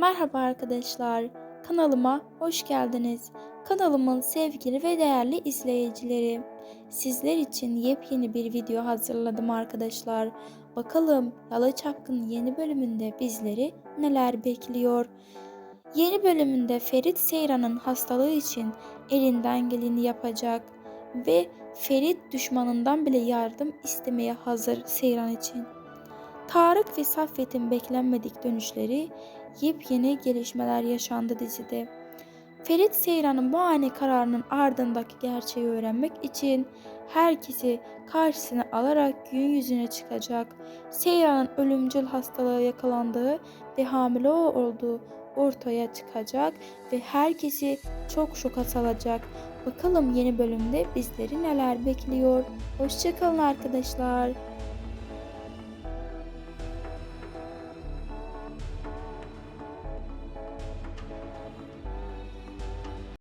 Merhaba arkadaşlar. Kanalıma hoş geldiniz. Kanalımın sevgili ve değerli izleyicileri. Sizler için yepyeni bir video hazırladım arkadaşlar. Bakalım Yalı Çapkın yeni bölümünde bizleri neler bekliyor? Yeni bölümünde Ferit Seyran'ın hastalığı için elinden geleni yapacak ve Ferit düşmanından bile yardım istemeye hazır Seyran için. Tarık ve Saffet'in beklenmedik dönüşleri, yepyeni gelişmeler yaşandı dizide. Ferit Seyran'ın bu ani kararının ardındaki gerçeği öğrenmek için herkesi karşısına alarak gün yüzüne çıkacak. Seyran'ın ölümcül hastalığa yakalandığı ve hamile olduğu ortaya çıkacak ve herkesi çok şoka salacak. Bakalım yeni bölümde bizleri neler bekliyor. Hoşçakalın arkadaşlar.